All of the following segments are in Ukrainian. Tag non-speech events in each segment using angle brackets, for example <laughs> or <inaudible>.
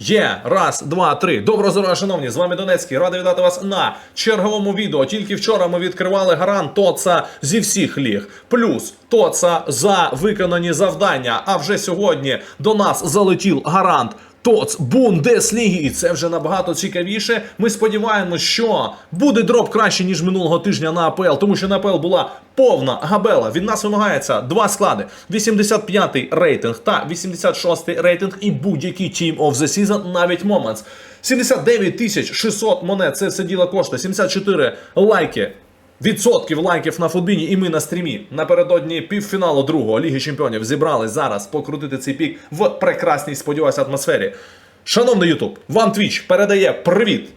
Є, раз, два, три. Доброго здоров'я, шановні! З вами Донецький. Радий вітати вас на черговому відео. Тільки вчора ми відкривали гарант ТОЦа зі всіх ліг. Плюс ТОЦа за виконані завдання. А вже сьогодні до нас залетів гарант. ТОЦ Бундесліги, і це вже набагато цікавіше. Ми сподіваємось, що буде дроп краще ніж минулого тижня на АПЛ, тому що на АПЛ була повна габела. Від нас вимагається два склади: 85-й рейтинг та 86-й рейтинг, і будь-який Team of the Season, навіть Moments. 79 тисяч 600 монет. Це все діло коштує. 74 лайки. Відсотків лайків на футбіні, і ми на стрімі напередодні півфіналу другого Ліги Чемпіонів зібрали зараз покрутити цей пік в прекрасній, сподіваюся, атмосфері. Шановний Ютуб, вам Твіч передає привіт.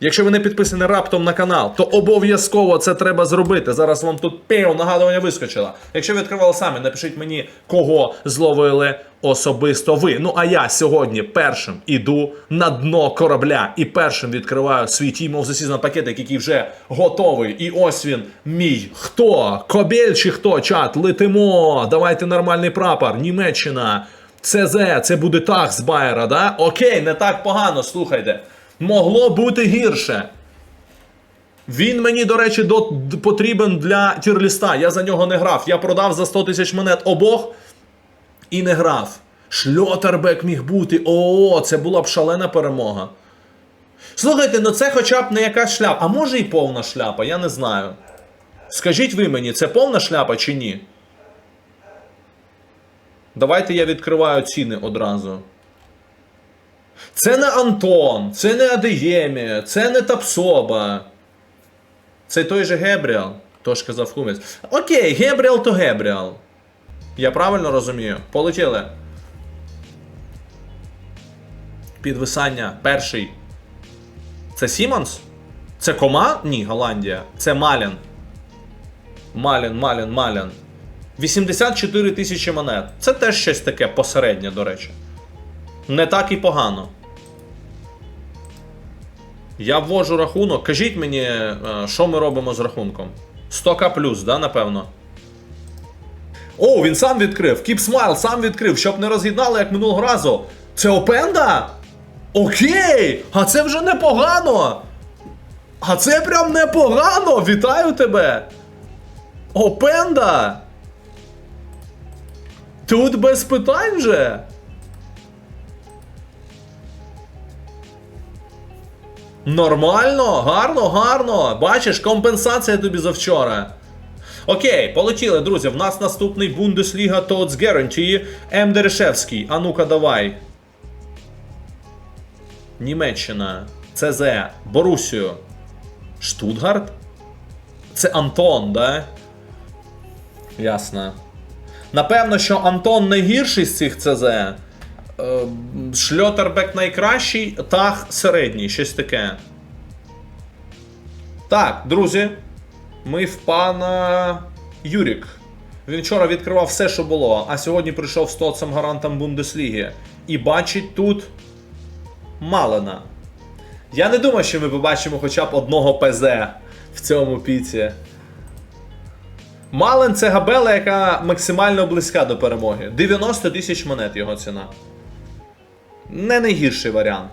Якщо ви не підписані раптом на канал, то обов'язково це треба зробити. Зараз вам тут пів нагадування вискочило. Якщо ви відкривали самі, напишіть мені, кого зловили особисто ви. Ну а я сьогодні першим іду на дно корабля і першим відкриваю свій Team of the Season пакетик, який вже готовий. І ось він мій. Хто? Кобель чи хто? Чат, летимо. Давайте нормальний прапор. Німеччина. ЦЗ, це буде так з Байера, да? Окей, не так погано, слухайте. Могло бути гірше. Він мені, до речі, до, потрібен для тірліста. Я за нього не грав. Я продав за 100 тисяч монет обох і не грав. Шльотербек міг бути. О, це була б шалена перемога. Слухайте, ну це хоча б не якась шляпа. А може і повна шляпа, я не знаю. Скажіть ви мені, це повна шляпа чи ні? Давайте я відкриваю ціни одразу. Це не Антон, це не Адеємія, це не Тапсоба. Це той же Гебріал. То ж казав Хумець. Окей, Гебріал то Гебріал. Я правильно розумію? Полетіли. Підвисання перший. Це Сімонс? Це Кома? Ні, Голландія. Це Малін. Малін, Малін, Малін. 84 тисячі монет. Це теж щось таке посереднє, до речі. Не так і погано. Я ввожу рахунок. Кажіть мені, е, що ми робимо з рахунком? 100к плюс, да, напевно. О, він сам відкрив. Keep Smile сам відкрив, щоб не роз'єднали, як минулого разу. Це Опенда? Окей! А це вже непогано! А це прям непогано! Вітаю тебе! Опенда! Тут без питань же! Нормально, гарно, гарно. Бачиш, компенсація тобі за вчора. Окей, полетіли, друзі. В нас наступний Бундесліга Tots Guarantee. М. Дерешевський. А ну-ка, давай. Німеччина. ЦЗ. Борусію. Штутгарт? Це Антон, да? Ясно. Напевно, що Антон найгірший з цих ЦЗ. Е, Шльотербек найкращий, Тах середній, щось таке. Так, друзі. Ми в пана Юрік. Він вчора відкривав все, що було, а сьогодні прийшов з тоцем гарантом Бундесліги. І бачить тут Малена. Я не думаю, що ми побачимо хоча б одного ПЗ в цьому піці. Мален це габела, яка максимально близька до перемоги. 90 тисяч монет його ціна. Не найгірший варіант.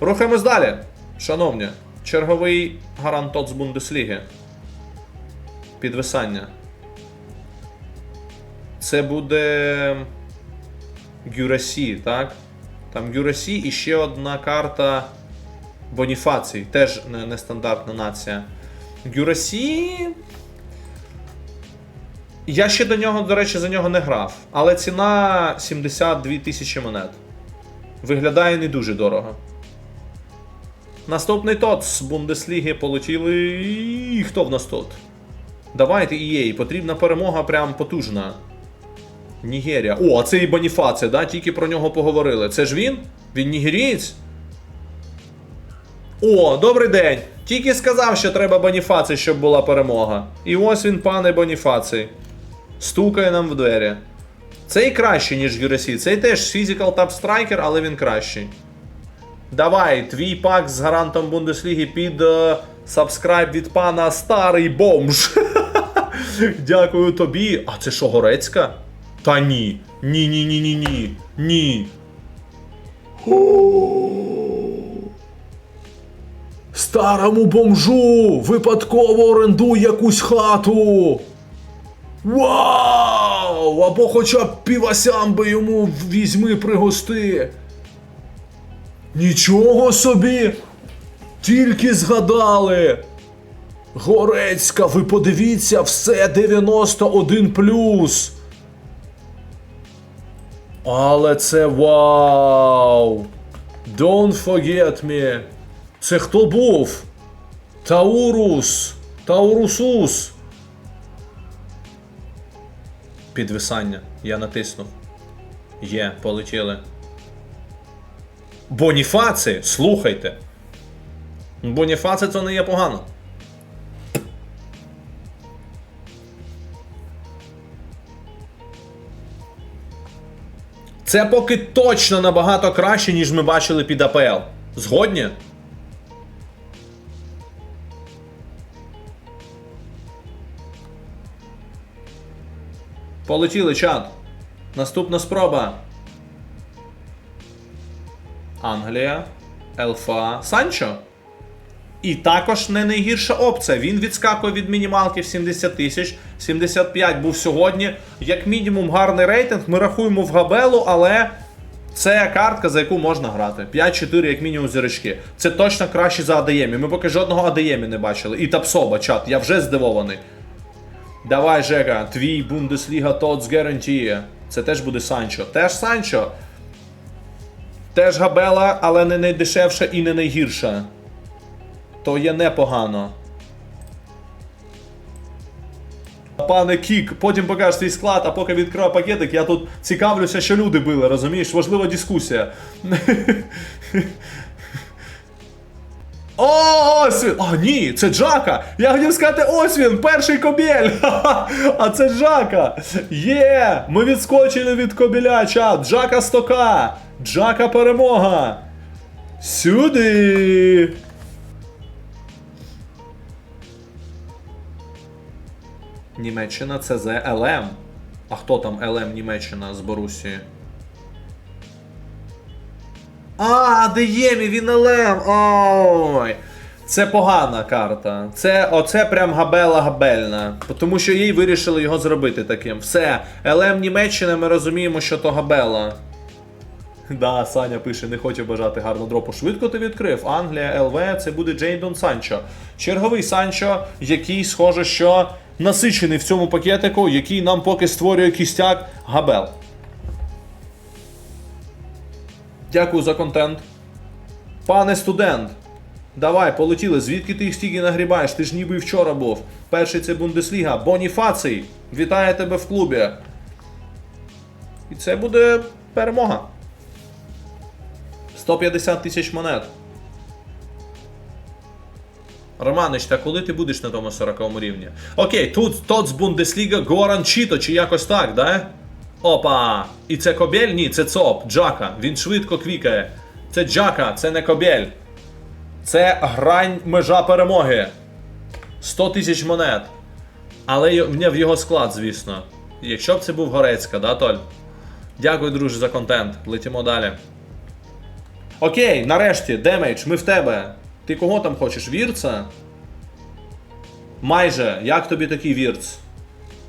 Рухаємось далі. Шановні, черговий гарант ТОЦ Бундесліги. Підвисання. Це буде. Гюрасі, так? Там Гюрасі і ще одна карта Боніфацій. Теж нестандартна нація. Гюрасі. Я ще до нього, до речі, за нього не грав. Але ціна 72 тисячі монет. Виглядає не дуже дорого. Наступний тот з Бундесліги полетіли. І Хто в нас тут? Давайте EA, потрібна перемога прям потужна. Нігерія. О, а це і Боніфаце, да? Тільки про нього поговорили. Це ж він? Він нігерієць? О, добрий день! Тільки сказав, що треба Боніфаций, щоб була перемога. І ось він, пане Боніфаций. Стукає нам в двері. Цей кращий, ніж Юресі. Цей теж Physical Top Striker, але він кращий. Давай, твій пак з гарантом Бундесліги під е, сабскрайб від пана Старий Бомж. <laughs> Дякую тобі. А це що, Горецька? Та ні. Ні, ні, ні, ні, ні. Ні. Старому бомжу випадково орендуй якусь хату. Вау! Або хоча б півасям би йому візьми пригости. Нічого собі! Тільки згадали. Горецька, ви подивіться, все 91 Але це вау! Don't forget me. Це хто був? Таурус. Таурусус. Підвисання. Я натиснув. Є, полетіли. Боніфаци, слухайте. Боніфаци це не є погано. Це поки точно набагато краще, ніж ми бачили під АПЛ. Згодні? Полетіли чат. Наступна спроба. Англія. ЛФА. Санчо. І також не найгірша опція. Він відскакує від мінімалки в 70 тисяч. 75 був сьогодні. Як мінімум гарний рейтинг. Ми рахуємо в габелу, але це картка, за яку можна грати. 5-4, як мінімум, зірочки. Це точно краще за Адеємі. Ми поки жодного Адеємі не бачили. І Тапсоба, чат, я вже здивований. Давай, Жека, твій Бундесліга Tots гарантіє. Це теж буде Санчо. Теж Санчо. Теж Габела, але не найдешевша і не найгірша. То є непогано. Пане Кік, потім покажеш свій склад, а поки відкриваю пакетик, я тут цікавлюся, що люди били, розумієш? Важлива дискусія. <laughs> Ось він! А, ні, це Джака! Я хотів сказати, ось він, перший кобель! Ха-ха! <laughs> А це Джака! Є! Ми відскочили від кобеля, чат! Джака стока! Джака перемога! Сюди! Німеччина ЦЗ ЛМ. А хто там ЛМ Німеччина з Борусії? А, Деємі, він ЛМ. Ой. Це погана карта. Це оце прям габела габельна. Тому що їй вирішили його зробити таким. Все, ЛМ Німеччина, ми розуміємо, що то габела. Да, Саня пише, не хоче бажати гарного дропу. Швидко ти відкрив. Англія, ЛВ, це буде Джейдон Санчо. Черговий Санчо, який, схоже, що насичений в цьому пакетику, який нам поки створює кістяк Габел. Дякую за контент. Пане студент, давай, полетіли. Звідки ти їх стільки нагрібаєш? Ти ж ніби вчора був. Перший це Бундесліга. Боніфацій. Вітаю тебе в клубі. І це буде перемога. 150 тисяч монет. Романич, та коли ти будеш на тому 40 рівні? Окей, тут тот з Бундесліга Горан Чіто, чи якось так, да? Опа! І це Кобель? Ні, це ЦОП, Джака. Він швидко квікає. Це Джака, це не Кобель. Це грань межа перемоги. 100 тисяч монет. Але в його склад, звісно. Якщо б це був Горецька, да, Толь? Дякую, друже, за контент. Летимо далі. Окей, нарешті, демедж, ми в тебе. Ти кого там хочеш? Вірца? Майже. Як тобі такий вірц?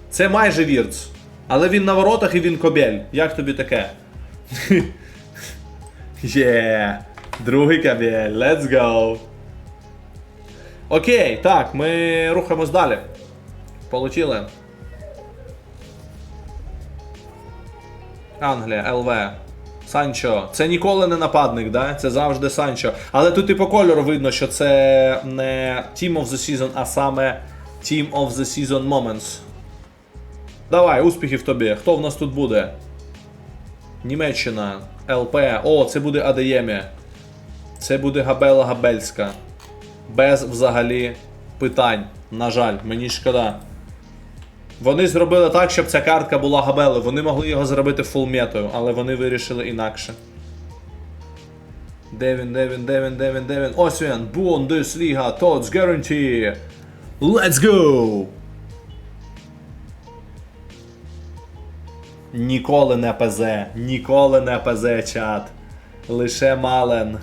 Це майже вірц. Але він на воротах і він кобель. Як тобі таке? <laughs> Є. Другий кабель. Let's go. Окей, так, ми рухаємось далі. Полетіли. Англія, ЛВ. Санчо. Це ніколи не нападник, да? Це завжди Санчо. Але тут і по кольору видно, що це не Team of the Season, а саме Team of the Season Moments. Давай, успіхів тобі. Хто в нас тут буде? Німеччина, ЛП. О, це буде Адеємі. Це буде Габела Габельська. Без взагалі питань. На жаль, мені шкода. Вони зробили так, щоб ця картка була габелою. Вони могли його зробити фулметою, але вони вирішили інакше. Де він, де він, де він, де він, де він? Ось він! Бундесліга, Tots Guarantee! Let's go! Ніколи не ПЗ, ніколи не ПЗ, чат. Лише Мален.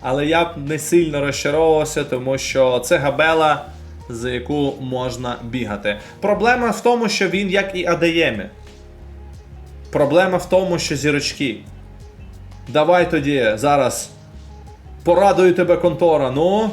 Але я б не сильно розчаровувався, тому що це габела, за яку можна бігати. Проблема в тому, що він як і Адеємі. Проблема в тому, що зірочки. Давай тоді зараз. Порадую тебе контора, ну.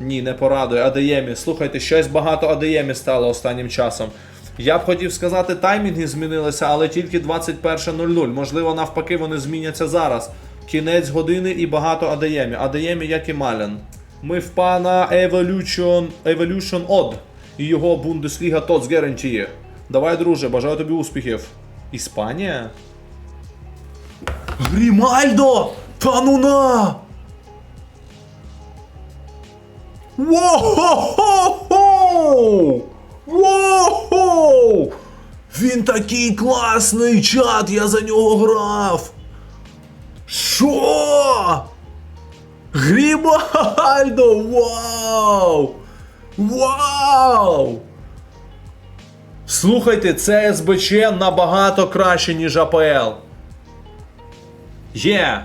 Ні, не порадує. Адеємі. Слухайте, щось багато Адеємі стало останнім часом. Я б хотів сказати, таймінги змінилися, але тільки 21.00. Можливо, навпаки, вони зміняться зараз. Кінець години і багато Адеємі. Адеємі, як і Малян. Ми в пана Evolution, Evolution Odd і його Бундесліга Tots гарантіє. Давай, друже, бажаю тобі успіхів. Іспанія? Грімальдо! Та ну на! Воу-хо-хо-хо! Воу! Він такий класний чат, я за нього грав. Що? Грібальдо! Вау! Вау! Слухайте, це СБЧ набагато краще, ніж АПЛ. Є!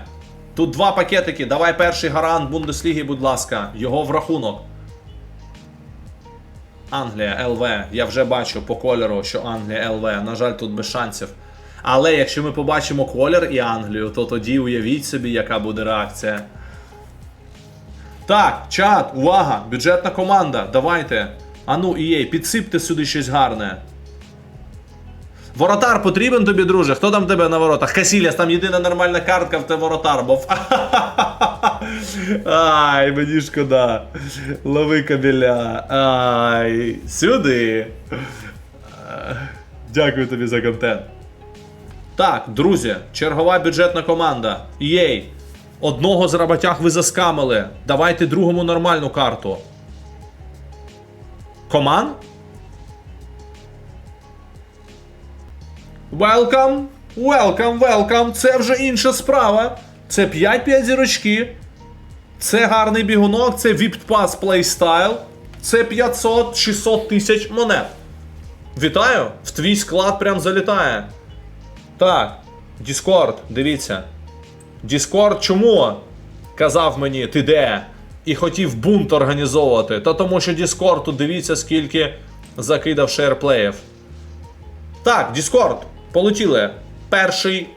Тут два пакетики. Давай перший гарант Бундесліги, будь ласка. Його в рахунок. Англія, ЛВ. Я вже бачу по кольору, що Англія ЛВ. На жаль, тут без шансів. Але якщо ми побачимо колір і Англію, то тоді уявіть собі, яка буде реакція. Так, чат, увага! Бюджетна команда. Давайте. Ану, EA, підсипте сюди щось гарне. Воротар потрібен тобі, друже? Хто там тебе на воротах? Касіляс, там єдина нормальна картка в те воротар був. <laughs> Ай, мені шкода. Лови кабеля. Ай, сюди. Дякую тобі за контент. Так, друзі, чергова бюджетна команда. Єй. Одного з роботяг ви заскамили. Давайте другому нормальну карту. Коман? Welcome, welcome, welcome. Це вже інша справа. Це 5-5 зірочки. Це гарний бігунок, це Pass Playstyle. Це 500-600 тисяч монет. Вітаю! В твій склад прям залітає. Так, Discord, дивіться. Discord чому? Казав мені, ти де? І хотів бунт організовувати. Та тому що Discord, дивіться, скільки закидав шерплеїв. Так, Discord, полетіли. Перший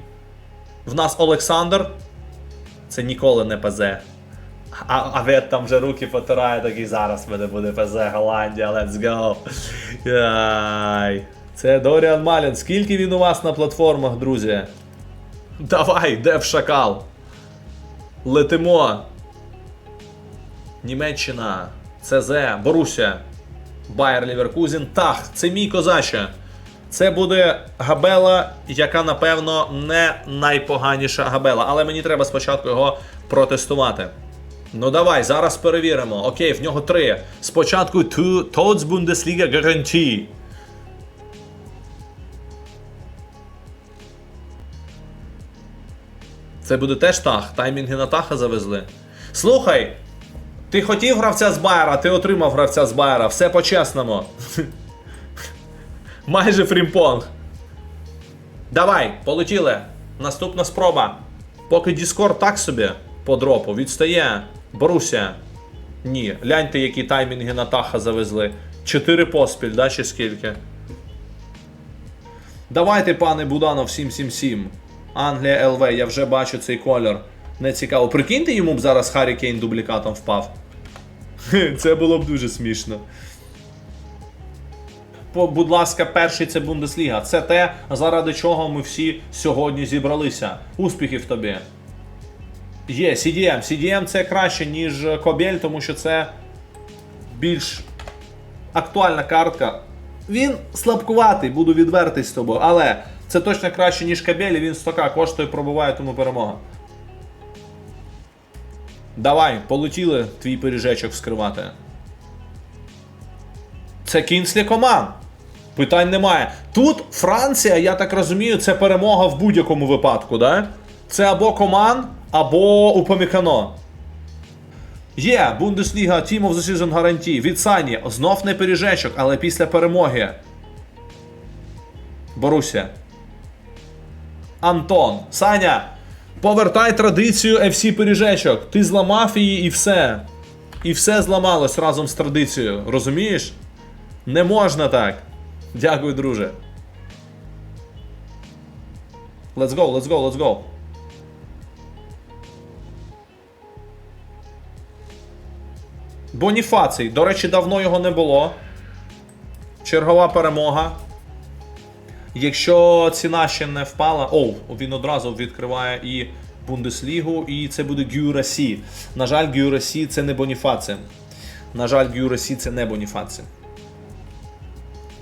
в нас Олександр. Це ніколи не ПЗ. А, а Вет там вже руки потирає, такий зараз в мене буде ПЗ Голландія, let's go. Яй. Це Доріан Малін. Скільки він у вас на платформах, друзі? Давай, де в шакал? Летимо. Німеччина, ЦЗ, Боруся, Байер Ліверкузен. Так, це мій козаче. Це буде габела, яка, напевно, не найпоганіша габела. Але мені треба спочатку його протестувати. Ну давай, зараз перевіримо. Окей, в нього три. Спочатку Tots Bundesliga Guarantee. Це буде теж тах. Таймінги на таха завезли. Слухай, ти хотів гравця з Байера, ти отримав гравця з Байера. Все по-чесному. <laughs> Майже фрімпонг. Давай, полетіли. Наступна спроба. Поки Discord так собі по дропу відстає. Боруся. Ні. Гляньте, які таймінги на таха завезли. Чотири поспіль, да, чи скільки? Давайте, пане Буданов, 777. Англія ЛВ, я вже бачу цей колір. Не цікаво. Прикиньте, йому б зараз Харі Кейн дублікатом впав. <laughs> Це було б дуже смішно. Будь ласка, перший це Бундесліга. Це те, заради чого ми всі сьогодні зібралися. Успіхів тобі. Є, CDM. CDM це краще, ніж Кобель, тому що це більш актуальна картка. Він слабкуватий, буду відвертий з тобою, але це точно краще, ніж Кабель, і він 100к коштує, пробиває, тому перемога. Давай, полетіли твій пиріжечок вскривати. Це Кінслі Коман. Питань немає. Тут Франція, я так розумію, це перемога в будь-якому випадку, да? Це або Коман, або Упомікано. Є, Бундесліга Team of the Season Guarantee від Сані. Знов не пиріжечок, але після перемоги. Боруся. Антон. Саня. Повертай традицію FC пиріжечок. Ти зламав її і все. І все зламалось разом з традицією. Розумієш? Не можна так. Дякую, друже. Let's go, let's go, let's go. Боніфацій. До речі, давно його не було. Чергова перемога. Якщо ціна ще не впала. Оу, він одразу відкриває і Бундеслігу, і це буде Гюрасі. На жаль, Гюрасі це не Боніфаці. На жаль, Гюрасі це не Боніфаці.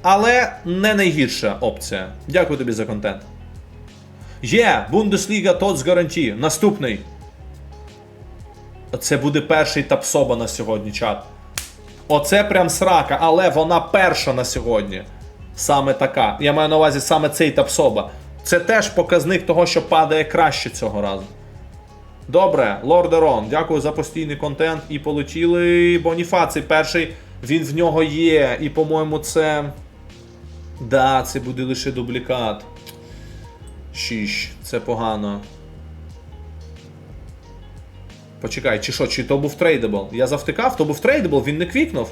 Але не найгірша опція. Дякую тобі за контент. Є! Бундесліга ТОЦ гарантії. Наступний. Це буде перший тапсоба на сьогодні, чат. Оце прям срака, але вона перша на сьогодні. Саме така. Я маю на увазі саме цей тапсоба. Це теж показник того, що падає краще цього разу. Добре, Лордерон, дякую за постійний контент. І полетіли Боніфацій перший. Він в нього є. І, по-моєму, це. Да, це буде лише дублікат. Шіш, це погано. Почекай, чи що, чи то був трейдабл? Я завтикав, то був трейдабл, він не квікнув.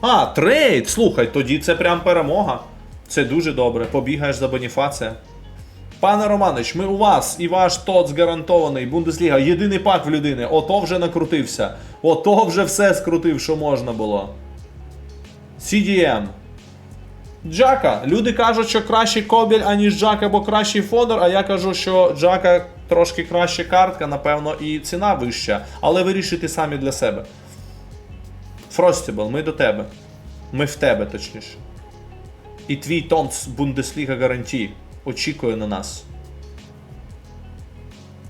А, трейд! Слухай, тоді це прям перемога. Це дуже добре. Побігаєш за Боніфація. Пане Романич, ми у вас і ваш ТОЦ гарантований, Бундесліга, єдиний пак в людини. Ото вже накрутився. Ото вже все скрутив, що можна було. CDM. Джака. Люди кажуть, що кращий Кобіль, аніж Джака, бо кращий Фодор, а я кажу, що Джака трошки краща картка, напевно, і ціна вища. Але вирішити самі для себе. Фростібл, ми до тебе. Ми в тебе, точніше. І твій Томс Бундесліга гарантії очікує на нас.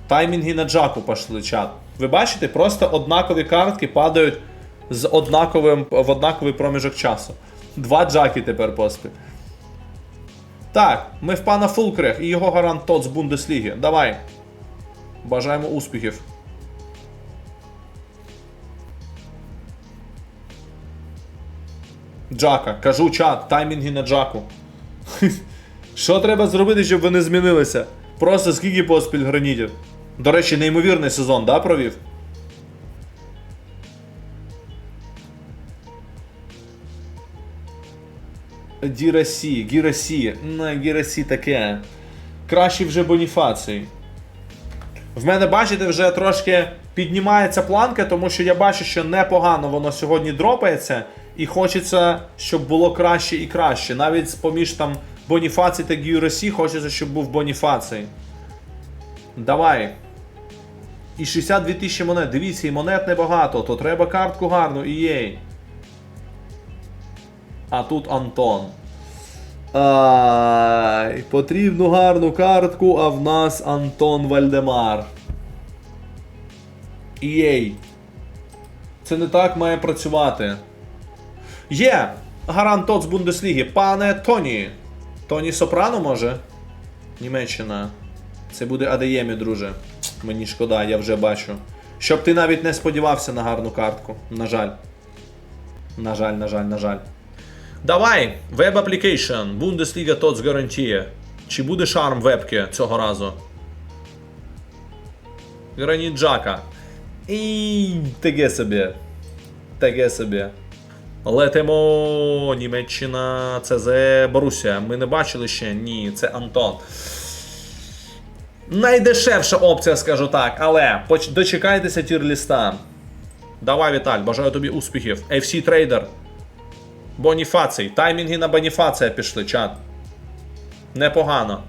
Таймінги на Джаку пошли чат. Ви бачите, просто однакові картки падають з однаковим, в однаковий проміжок часу. Два джаки тепер поспіль. Так, ми в пана Фулкрех і його гарант тот з Бундесліги. Давай. Бажаємо успіхів. Джака. Кажу чат, таймінги на Джаку. <laughs> Що треба зробити, щоб вони змінилися? Просто скільки поспіль гранітів? До речі, неймовірний сезон, да, провів? Дірасі, Гірасі. На Гірасі таке. Краще вже Боніфацій. В мене, бачите, вже трошки піднімається планка, тому що я бачу, що непогано воно сьогодні дропається, і хочеться, щоб було краще і краще. Навіть з-поміж там Боніфацій та Гюрасі хочеться, щоб був Боніфацій. Давай. І 62 тисячі монет. Дивіться, і монет небагато, то треба картку гарну і єй. А тут Антон. Ай, потрібну гарну картку, а в нас Антон Вальдемар. Єй. Це не так має працювати. Є! Гарант тот з Бундесліги. Пане Тоні. Тоні Сопрано може? Німеччина. Це буде Адеємі, друже. Мені шкода, я вже бачу. Щоб ти навіть не сподівався на гарну картку. На жаль. На жаль, на жаль, на жаль. Давай, веб application, Bundesliga TOTS гарантіє. Чи буде шарм вебки цього разу? Граніт Джака. І таке собі. Таке собі. Летимо. Німеччина, ЦЗ, Борусія. Ми не бачили ще? Ні, це Антон. Найдешевша опція, скажу так, але дочекайтеся тірліста. Давай, Віталь, бажаю тобі успіхів. FC Trader. Боніфацій. Таймінги на Боніфація пішли, чат. Непогано.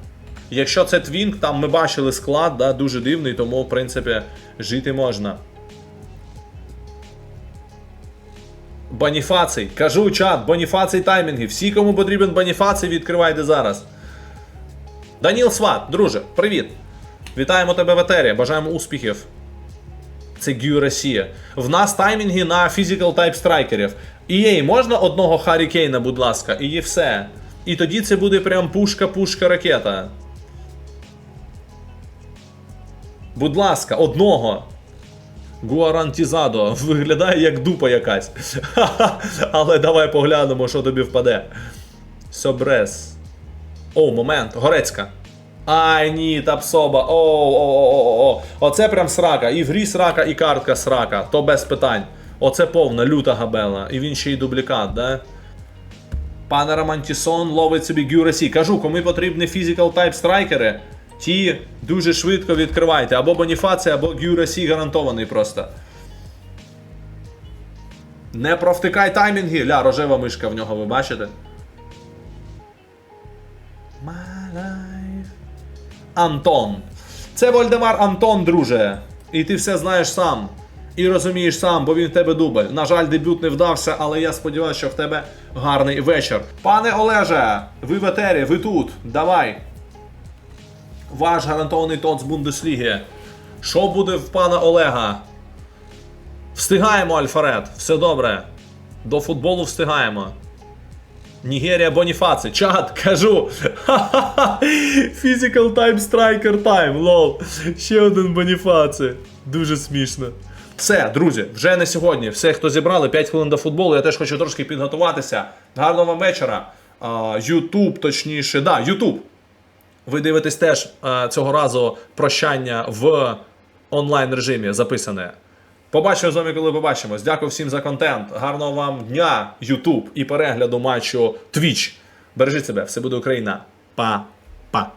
Якщо це твінк, там ми бачили склад, да, дуже дивний, тому, в принципі, жити можна. Боніфацій. Кажу, чат, Боніфацій таймінги. Всі, кому потрібен Боніфацій, відкривайте зараз. Даніл Сват, друже, привіт. Вітаємо тебе в етері, бажаємо успіхів. Це Гю Росія. В нас таймінги на Physical Type страйкерів. EA, можна одного Харі Кейна, будь ласка, і все. І тоді це буде прям пушка-пушка ракета. Будь ласка, одного. Гуарантізадо. <laughs> Виглядає як дупа якась. <laughs> Але давай поглянемо, що тобі впаде. Собрес. О, момент. Горецька. Ай, ні, тапсоба. О, о, о, о, о. Оце прям срака. І в грі срака, і картка срака. То без питань. Оце повна люта габела. І він ще й дублікат, да? Пане Романтісон ловить собі Гюрасі. Кажу, кому потрібні physical type страйкери, ті дуже швидко відкривайте. Або Боніфація, або Гюрасі гарантований просто. Не провтикай таймінги. Ля, рожева мишка в нього, ви бачите? Антон. Це Вольдемар Антон, друже. І ти все знаєш сам. І розумієш сам, бо він в тебе дубль. На жаль, дебют не вдався, але я сподіваюся, що в тебе гарний вечір. Пане Олеже, ви в етері, ви тут. Давай. Ваш гарантований тот з Бундесліги. Що буде в пана Олега? Встигаємо, Альфарет. Все добре. До футболу встигаємо. Нігерія Боніфаци. Чат, кажу. <laughs> Physical time striker time. Лол. Ще один Боніфаци. Дуже смішно. Все, друзі, вже не сьогодні. Все, хто зібрали, 5 хвилин до футболу. Я теж хочу трошки підготуватися. Гарного вам вечора. Ютуб, точніше, да, Ютуб. Ви дивитесь теж е, цього разу прощання в онлайн режимі записане. Побачимо з вами, коли побачимось. Дякую всім за контент. Гарного вам дня, Ютуб і перегляду матчу Твіч. Бережіть себе, все буде Україна. Па-па.